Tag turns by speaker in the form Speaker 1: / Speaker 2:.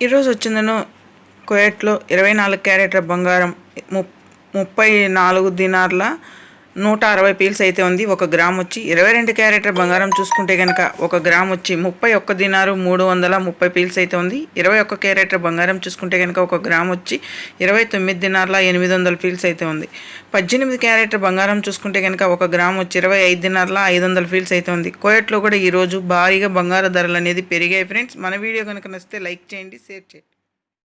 Speaker 1: ఈరోజు వచ్చిందను కోయట్లో ఇరవై నాలుగు క్యారెట్ల బంగారం ము ముప్పై నాలుగు దినార్ల నూట అరవై పీల్స్ అయితే ఉంది. ఒక గ్రామ్ వచ్చి ఇరవై రెండు క్యారెట్ల బంగారం చూసుకుంటే కనుక ఒక గ్రామ్ వచ్చి ముప్పై ఒక్క దినారు మూడు వందల ముప్పై పీల్స్ అయితే ఉంది. ఇరవై ఒక్క క్యారెట్ల బంగారం చూసుకుంటే కనుక ఒక గ్రామ్ వచ్చి ఇరవై తొమ్మిది దినార్ల ఎనిమిది వందల పీల్స్ అయితే ఉంది. పద్దెనిమిది క్యారెట్ల బంగారం చూసుకుంటే కనుక ఒక గ్రామ్ వచ్చి ఇరవై ఐదు దినార్ల ఐదు వందల ఫీల్స్ అయితే ఉంది. కోయట్లో కూడా ఈరోజు భారీగా బంగారు ధరలు అనేది పెరిగాయి. ఫ్రెండ్స్ మన వీడియో కనుక నచ్చితే లైక్ చేయండి షేర్ చేయండి.